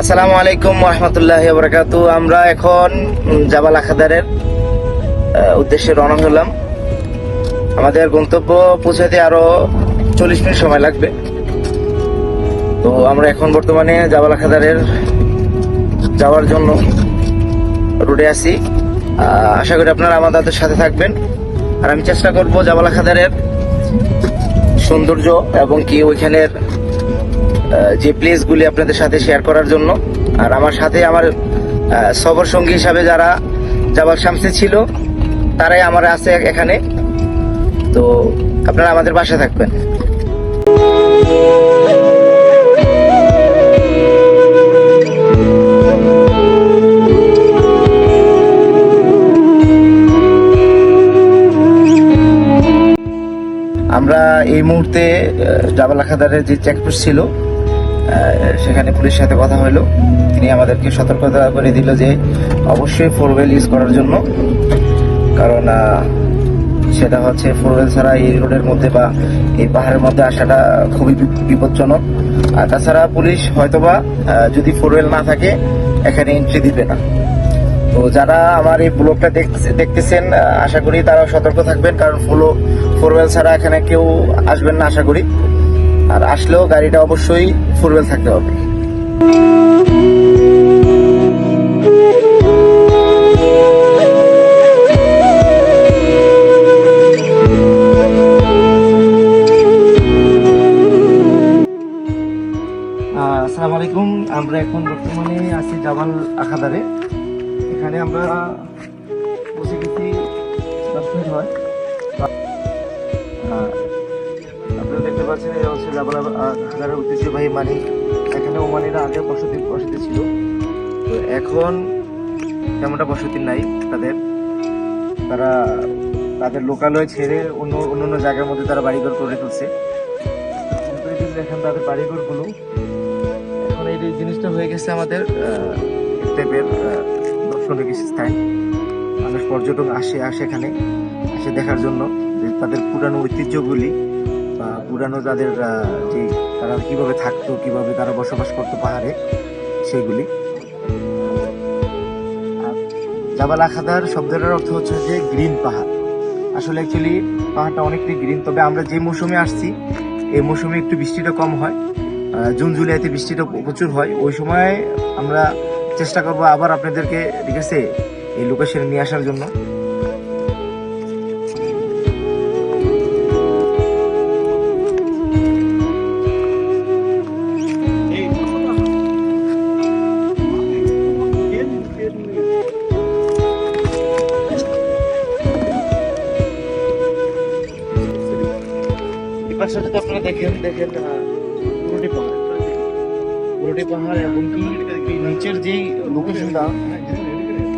আসসালামু আলাইকুম রহমতুল্লাহ বরকাত আমরা এখন জাবাল আখাদারের উদ্দেশ্যে রওনা হলাম। আমাদের গন্তব্য পৌঁছাতে আরও চল্লিশ মিনিট সময় লাগবে। তো আমরা এখন বর্তমানে জাবাল আখাদারের যাওয়ার জন্য রোডে আছি। আশা করি আপনারা আমাদের সাথে থাকবেন। আর আমি চেষ্টা করব জাবালা খাদারের সৌন্দর্য এবং কি ওইখানের যে প্লেসগুলি আপনাদের সাথে শেয়ার করার জন্য। আর আমার সাথে আমার সবর সঙ্গী হিসাবে যারা জাবাল শামসে ছিল, তারাই আমার আছে এখানে। তো আপনারা আমাদের বাসায় থাকবেন। আখাদারের যে চেকপোস্ট ছিল সেখানে পুলিশের সাথে কথা হলো তিনি আমাদেরকে সতর্কতা করে দিল যে অবশ্যই ফোর হুইল ইউজ করার জন্য। কারণ সেটা হচ্ছে ফোর হুইল ছাড়া এই রোডের মধ্যে বা এই পাহাড়ের মধ্যে আসাটা খুবই বিপজ্জনক। আর তাছাড়া পুলিশ হয়তোবা যদি ফোর হুইল না থাকে, এখানে এন্ট্রি দিবে না। তো যারা আমার এই ব্লগটা দেখতে- দেখতেছেন আশা করি তারা সতর্ক থাকবেন, কারণ ফুলো, ফোরওয়েল ছাড়া এখানে কেউ আসবেন না, আশা করি। আর আসলেও গাড়িটা অবশ্যই ফোরওয়েল থাকতে হবে। ঐতিহ্যবাহী মানি, এখানে ওমানিরা আগে বসতি বসতি ছিল। তো এখন তেমনটা বসতি নাই তাদের। তারা তাদের লোকালয় ছেড়ে অন্য অন্য অন্য জায়গার মধ্যে তারা বাড়িঘর করে তুলছে দেখেন তাদের বাড়িঘরগুলো। এখন এই জিনিসটা হয়ে গেছে আমাদের টাইপের দর্শনীয় কিছু স্থান। মানুষ পর্যটক আসে আসে এখানে, এসে দেখার জন্য যে তাদের পুরানো ঐতিহ্যগুলি বা পুরানো তাদের যে তারা কীভাবে থাকতো, কীভাবে তারা বসবাস করতো পাহাড়ে আর জাবাল আখাদার শব্দটার অর্থ হচ্ছে যে গ্রিন পাহাড়। আসলে অ্যাকচুয়ালি পাহাড়টা অনেকটাই গ্রিন, তবে আমরা যে মৌসুমে আসছি, এই মৌসুমে একটু বৃষ্টিটা কম হয়। জুন, জুলাইতে বৃষ্টিটা প্রচুর হয়। ওই সময় আমরা চেষ্টা করব আবার আপনাদেরকে ঠিক আছে, এই লোকেশনে নিয়ে আসার জন্য। পাশে যদি আপনারা দেখেন দেখেন পুরোটি পাহাড়। পুরোটি পাহাড় এবং কি নিচের যেই লোকেশনটা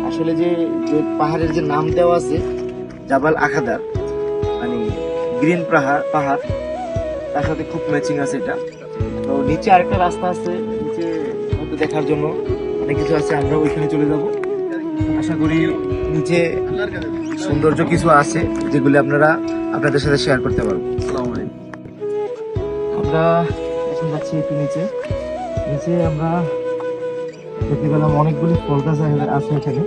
আসলে যে যে পাহাড়ের যে নাম দেওয়া আছে, জাবাল আখাদার মানে গ্রিন পাহাড় পাহাড়, তার সাথে খুব ম্যাচিং আছে এটা। তো নিচে আরেকটা রাস্তা আছে, নিচে হয়তো দেখার জন্য অনেক কিছু আছে আমরা ওইখানে চলে যাব। আশা করি নিচে সৌন্দর্য কিছু আছে, যেগুলি আপনারা আপনাদের সাথে শেয়ার করতে পারব। আমরা এখন যাচ্ছি একটু নিচে। নিচে আমরা দেখতে পেলাম অনেকগুলি ফল গাছ আছে- এখানে।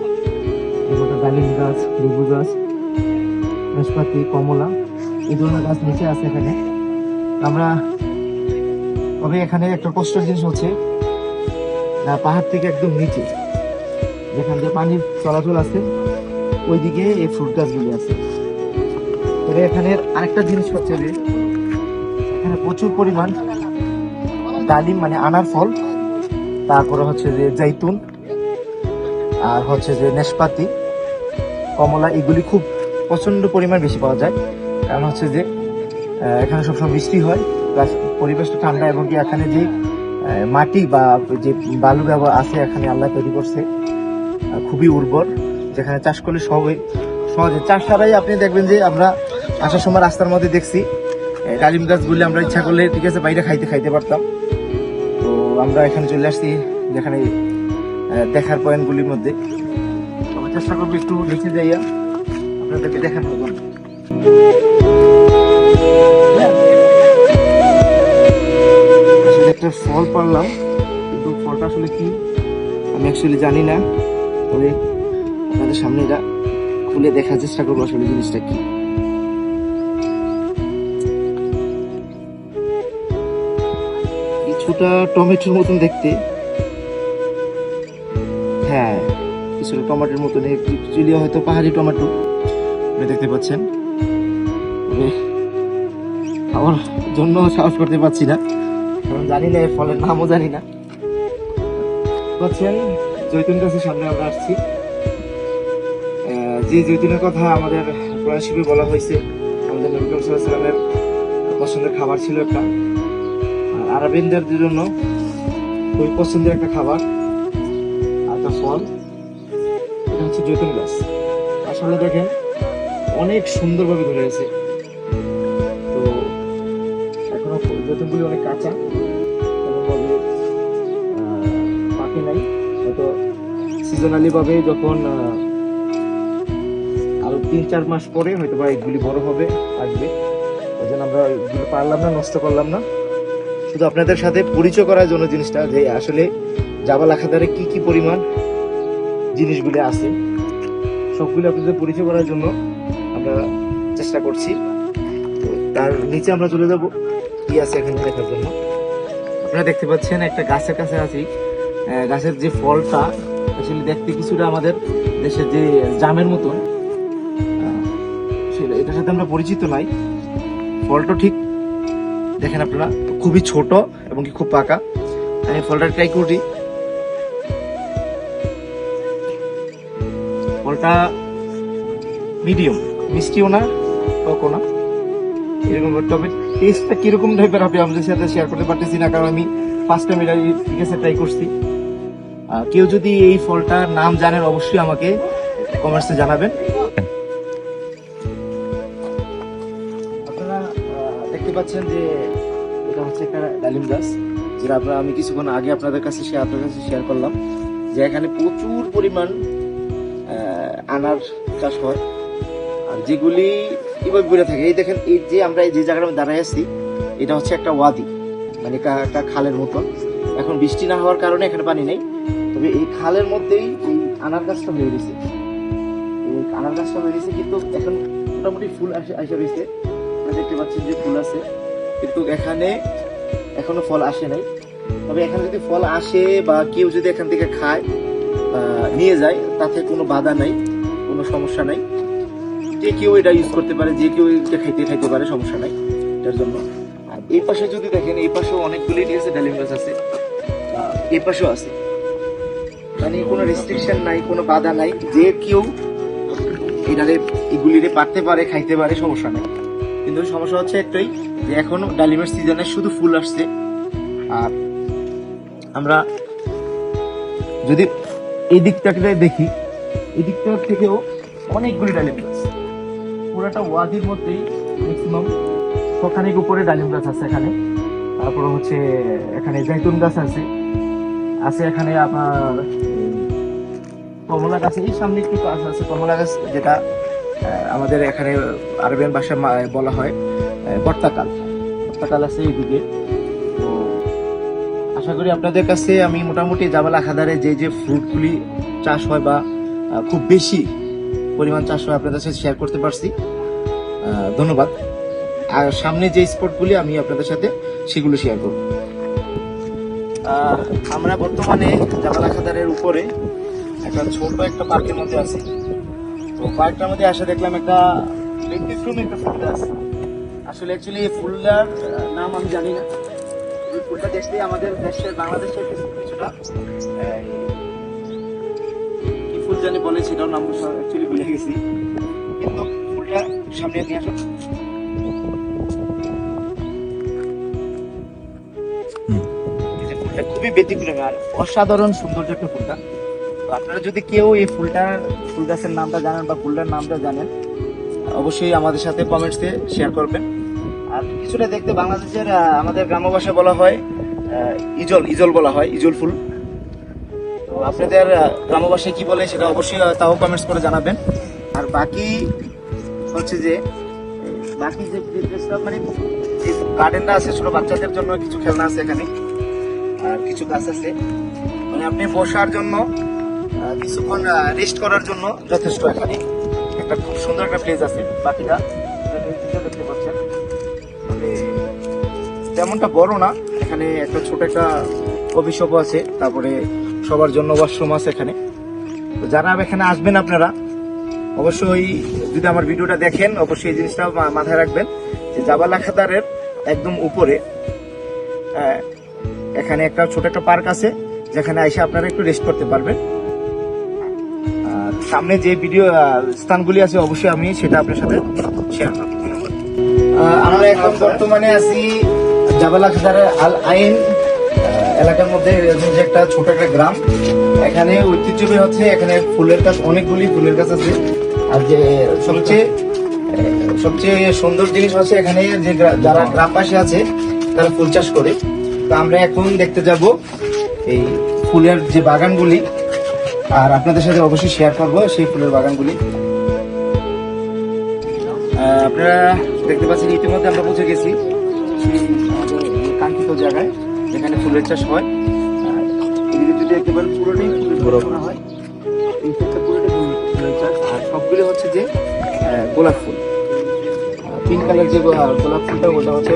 ডালিম গাছ, লেবু গাছ, নাশপাতি, কমলা, এই ধরনের গাছ নিচে আছে এখানে। আমরা তবে এখানে একটা কষ্টের জিনিস হচ্ছে পাহাড় থেকে একদম নিচে, যেখান দিয়ে পানির চলাচল আছে, ওইদিকে এই ফ্রুট গাছগুলি আছে। তবে এখানে আরেকটা জিনিস হচ্ছে যে এখানে প্রচুর পরিমাণ ডালিম মানে আনার ফল। তারপরে হচ্ছে যে জাইতুন আর হচ্ছে যে নেশপাতি কমলা, এগুলি খুব প্রচণ্ড পরিমাণ বেশি পাওয়া যায়। কারণ হচ্ছে যে এখানে সবসময় বৃষ্টি হয়, প্লাস পরিবেশটা ঠান্ডা এবং কি এখানে যে মাটি বা যে বালু ব্যবহার আছে, এখানে আল্লাহ তৈরি করছে খুবই উর্বর। যেখানে চাষ করলে সহজে সহজে। চাষ ছাড়াই আপনি দেখবেন যে আমরা আসার সময় রাস্তার মধ্যে দেখছি ডালিম গাছগুলি আমরা ইচ্ছা করলে, ঠিক আছে, বাইরে খাইতে খাইতে পারতাম। তো আমরা এখানে চলে আসছি, যেখানে দেখার পয়েন্টগুলির মধ্যে। চেষ্টা করব একটু নিচে যাইয়া আপনাদেরকে দেখানোর জন্য। একটা ফল পারলাম, কিন্তু ফলটা আসলে কি, আমি অ্যাকচুয়ালি জানি না। তবে আপনাদের সামনে এটা খুলে দেখার চেষ্টা করব আসলে জিনিসটা কি। কিছুটা টমেটোর মতন দেখতে। হ্যাঁ কিছুটা টমেটোর মতন অ্যাকচুয়ালি হয়তো পাহাড়ি টমেটো। দেখতে পাচ্ছেন? খাওয়ার জন্য সাহস করতে পারছি না, কারণ জানি না এর ফলের নামও জানি না। পাচ্ছেন? জৈতুন গাছের সামনে আমরা আসছি। যে জৈতুনের কথা আমাদের কোরআন বলা হয়েছে, আমাদের নবী সাল্লামের পছন্দের খাবার ছিল একটা। আরবিনদের জন্য খুবই পছন্দের একটা খাবার আর একটা ফল। এটা হচ্ছে জৈতুন গাছ। আসলে দেখেন অনেক সুন্দরভাবে ধরে আছে। তো এখনও জৈতুনগুলি অনেক কাঁচা আহ, পাকে নাই। হয়তো সিজনালি ভাবে যখন আহ, আরও তিন চার মাস পরে হয়তো বা এগুলি বড় হবে আসবে। ওই জন্য আমরা এগুলো পারলাম না নষ্ট করলাম না। শুধু আপনাদের সাথে পরিচয় করার জন্য জিনিসটা যে আসলে জাবাল আখাদারে কি কি পরিমাণ জিনিসগুলি আছে, সবগুলো আপনাদের পরিচয় করার জন্য আমরা চেষ্টা করছি। তার নিচে আমরা চলে যাব, কি আছে এখানে দেখার জন্য। আপনারা দেখতে পাচ্ছেন একটা গাছের কাছে আছি। গাছের যে ফলটা আসলে দেখতে কিছুটা আমাদের দেশের যে জামের মতন সেটা এটার সাথে আমরা পরিচিত নাই। ফলটা ঠিক দেখেন আপনারা, খুবই ছোট এবং কি খুব পাকা। আমি ফলটা ট্রাই করি। ফলটা মিডিয়াম, মিষ্টিও না, টকও না। এরকম, তবে টেস্টটা কীরকম টাইপের হবে আমাদের সাথে শেয়ার করতে পারতেছি না, কারণ আমি ফার্স্ট টাইম এটা ঠিক ট্রাই করছি। কেউ যদি এই ফলটার নাম জানেন, অবশ্যই আমাকে কমেন্টসে জানাবেন। পাচ্ছেন যে এটা হচ্ছে একটা ডালিম গাছ, যেটা আপনারা আমি কিছুক্ষণ আগে আপনাদের কাছে সে আপনাদের কাছে শেয়ার করলাম যে এখানে প্রচুর পরিমাণ আনার চাষ হয়। আর যেগুলি এভাবে বেড়ে থাকে, এই দেখেন, এই যে আমরা যে জায়গাটা আমি দাঁড়ায় আছি, এটা হচ্ছে একটা ওয়াদি মানে একটা খালের মতো। এখন বৃষ্টি না হওয়ার কারণে এখানে পানি নেই, তবে এই খালের মধ্যেই এই আনার গাছটা হয়ে গেছে আনার গাছটা হয়ে গেছে কিন্তু এখন মোটামুটি ফুল আসে আসে রয়েছে। আপনারা দেখতে পাচ্ছেন যে ফুল আছে। কিন্তু এখানে এখনও ফল আসে নাই। তবে এখানে যদি ফল আসে বা কেউ যদি এখান থেকে খায় নিয়ে যায়, তাতে কোনো বাধা নাই, কোনো সমস্যা নাই। যে কেউ এটা ইউজ করতে পারে, যে কেউ এটা খাইতে খাইতে পারে, সমস্যা নাই এটার জন্য। আর এই পাশে যদি দেখেন, এই পাশেও অনেকগুলি আছে ডালিম গাছ আছে। এই পাশেও আছে। মানে কোনো রেস্ট্রিকশন নাই, কোনো বাধা নাই। যে কেউ এটারে, এগুলিরে পারতে পারে, খাইতে পারে, সমস্যা নাই। কিন্তু সমস্যা হচ্ছে একটাই যে এখন ডালিমের সিজনে শুধু ফুল আসছে। আর আমরা যদি এই দিকটাকে দেখি এই দিকটা থেকেও অনেকগুলি ডালিম গাছ। পুরাটা ওয়াদির মধ্যেই ম্যাক্সিমাম ছখানেক উপরে ডালিম গাছ আছে এখানে। তারপর হচ্ছে এখানে জৈতুন গাছ আছে। আছে এখানে আপনার কমলা গাছ এই সামনে একটু গাছ আছে। কমলা গাছ যেটা আমাদের এখানে আরবিয়ান ভাষা বলা হয় বর্তাকাল। বর্তাকাল আছে এইদিকে তো আশা করি আপনাদের কাছে আমি মোটামুটি জাবালা খাদারে যে যে ফ্রুটগুলি চাষ হয় বা খুব বেশি পরিমাণ চাষ হয় আপনাদের সাথে শেয়ার করতে পারছি। ধন্যবাদ। আর সামনে যে স্পটগুলি আমি আপনাদের সাথে, সেগুলো শেয়ার করব। আমরা বর্তমানে জামালা খাদারের উপরে একটা ছোট একটা পার্কের মধ্যে আছি। তো পার্কটার মধ্যে আসে দেখলাম একটা ব্যতিক্রমী একটা ফুল গাছ। আসলে অ্যাকচুয়ালি এই ফুলটার নাম আমি জানি না। এই ফুলটা দেখতে আমাদের দেশের বাংলাদেশের কিছুটা কি ফুল জানি বলে সেটার নাম অ্যাকচুয়ালি ভুলে গেছি। কিন্তু ফুলটা সামনে নিয়ে আসো। ফুলটা খুবই ব্যতিক্রমী আর অসাধারণ সৌন্দর্য একটা ফুলটা। আপনারা যদি কেউ এই ফুলটার ফুল গাছের নামটা জানেন বা ফুলটার নামটা জানেন, অবশ্যই আমাদের সাথে কমেন্টসে শেয়ার করবেন। আর কিছুটা দেখতে বাংলাদেশের আমাদের গ্রাম্য ভাষায় বলা হয় ইজল ইজল বলা হয়, ইজল ফুল। তো আপনাদের গ্রাম্য ভাষায় কি বলে সেটা অবশ্যই তাও কমেন্টস করে জানাবেন। আর বাকি হচ্ছে যে, বাকি যে মানে যে গার্ডেনটা আছে, ছোটো বাচ্চাদের জন্য কিছু খেলনা আছে এখানে, আর কিছু গাছ আছে। মানে আপনি বসার জন্য কিছুক্ষণ রেস্ট করার জন্য যথেষ্ট এখানে। একটা খুব সুন্দর একটা প্লেস আছে বাকিটা। দেখতে পাচ্ছেন। তেমনটা বড় না। এখানে একটা ছোট একটা কফি আছে। তারপরে সবার জন্য ওয়াশরুম আছে এখানে। তো যারা এখানে আসবেন আপনারা, অবশ্যই যদি আমার ভিডিওটা দেখেন, অবশ্যই এই জিনিসটা মাথায় রাখবেন যে জাবালা খাতারের একদম উপরে এখানে একটা ছোট একটা পার্ক আছে, যেখানে এসে আপনারা একটু রেস্ট করতে পারবেন। সামনে যে ভিডিও স্থানগুলি আছে, অবশ্যই আমি সেটা আপনার সাথে শেয়ার করব। আমরা এখন বর্তমানে আছি জাবালা খাতারের আল আইন এলাকার মধ্যে যে একটা ছোট একটা গ্রাম। এখানে ঐতিহ্যবাহী হচ্ছে, এখানে ফুলের গাছ, অনেকগুলি ফুলের গাছ আছে। আর যে সবচেয়ে সবচেয়ে সুন্দর জিনিস হচ্ছে এখানে যে যারা পাশে আছে, তারা ফুল চাষ করে। তো আমরা এখন দেখতে যাব এই ফুলের যে বাগানগুলি আর আপনাদের সাথে অবশ্যই শেয়ার করব সেই ফুলের বাগানগুলি। আপনারা দেখতে পাচ্ছেন, ইতিমধ্যে আমরা পৌঁছে গেছি সেই কাঙ্ক্ষিত জায়গায়, যেখানে ফুলের চাষ হয়। এদিকে যদি একেবারে পুরোটাই ফুলের বরফনা হয়। এই পুরোটাই ফুলের চাষ। আর সবগুলো হচ্ছে যে গোলাপ ফুল। পিঙ্ক কালার যে গোলাপ ফুলটা, ওটা হচ্ছে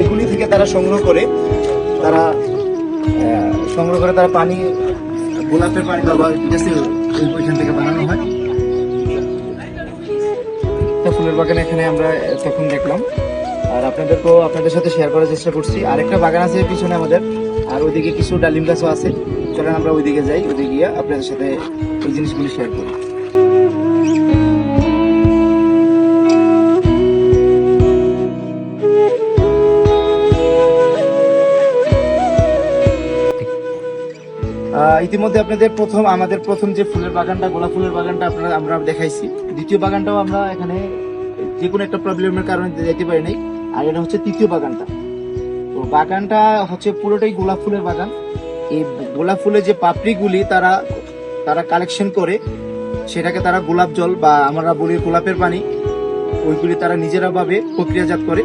এগুলি থেকে তারা সংগ্রহ করে, তারা সংগ্রহ করে তারা পানি বা থেকে বানানো হয়। ফুলের বাগান এখানে আমরা তখন দেখলাম। আর আপনাদেরকেও আপনাদের সাথে শেয়ার করার চেষ্টা করছি। আর একটা বাগান আছে পিছনে আমাদের, আর ওইদিকে কিছু ডালিম গাছও আছে। চলেন আমরা ওইদিকে যাই ওইদিকে গিয়ে আপনাদের সাথে এই জিনিসগুলি শেয়ার করি। ইতিমধ্যে আপনাদের প্রথম, আমাদের প্রথম যে ফুলের বাগানটা, গোলাপ ফুলের বাগানটা আপনারা, আমরা দেখাইছি। দ্বিতীয় বাগানটাও আমরা এখানে যে কোনো একটা প্রবলেমের কারণে যেতে পারি নাই। আর এটা হচ্ছে তৃতীয় বাগানটা। তো বাগানটা হচ্ছে পুরোটাই গোলাপ ফুলের বাগান। এই গোলাপ ফুলের যে পাপড়িগুলি তারা তারা কালেকশন করে, সেটাকে তারা গোলাপ জল বা আমরা বলি গোলাপের পানি, ওইগুলি তারা নিজেরা ভাবে প্রক্রিয়াজাত করে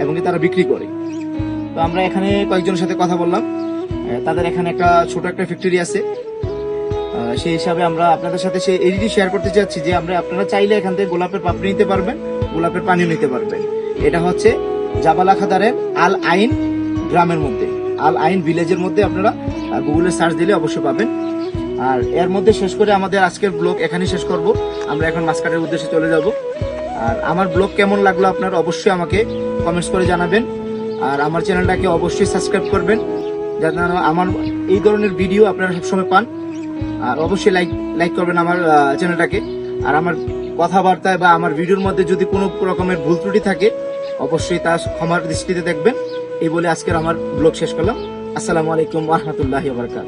এবং তারা বিক্রি করে। তো আমরা এখানে কয়েকজনের সাথে কথা বললাম। তাদের এখানে একটা ছোট একটা ফ্যাক্টরি আছে। সেই হিসাবে আমরা আপনাদের সাথে সেই এডিটি শেয়ার করতে চাচ্ছি যে আমরা আপনারা চাইলে এখান থেকে গোলাপের পাপড়ি নিতে পারবেন, গোলাপের পানিও নিতে পারবেন। এটা হচ্ছে জাবালা খাদারের আল আইন গ্রামের মধ্যে। আল আইন ভিলেজের মধ্যে আপনারা গুগলে সার্চ দিলে অবশ্যই পাবেন। আর এর মধ্যে শেষ করে আমাদের আজকের ব্লগ এখানেই শেষ করব। আমরা এখন মাসকাটের উদ্দেশ্যে চলে যাব। আর আমার ব্লগ কেমন লাগল আপনারা অবশ্যই আমাকে কমেন্টস করে জানাবেন। আর আমার চ্যানেলটাকে অবশ্যই সাবস্ক্রাইব করবেন। যাতে আমার এই ধরনের ভিডিও আপনারা সবসময় পান। আর অবশ্যই লাইক লাইক করবেন আমার চ্যানেলটাকে আর আমার কথাবার্তায় বা আমার ভিডিওর মধ্যে যদি কোনো রকমের ভুল ত্রুটি থাকে, অবশ্যই তা ক্ষমার দৃষ্টিতে দেখবেন। এই বলে আজকের আমার ব্লগ শেষ করলাম। আসসালামু আলাইকুম রহমতুল্লাহ বারকাত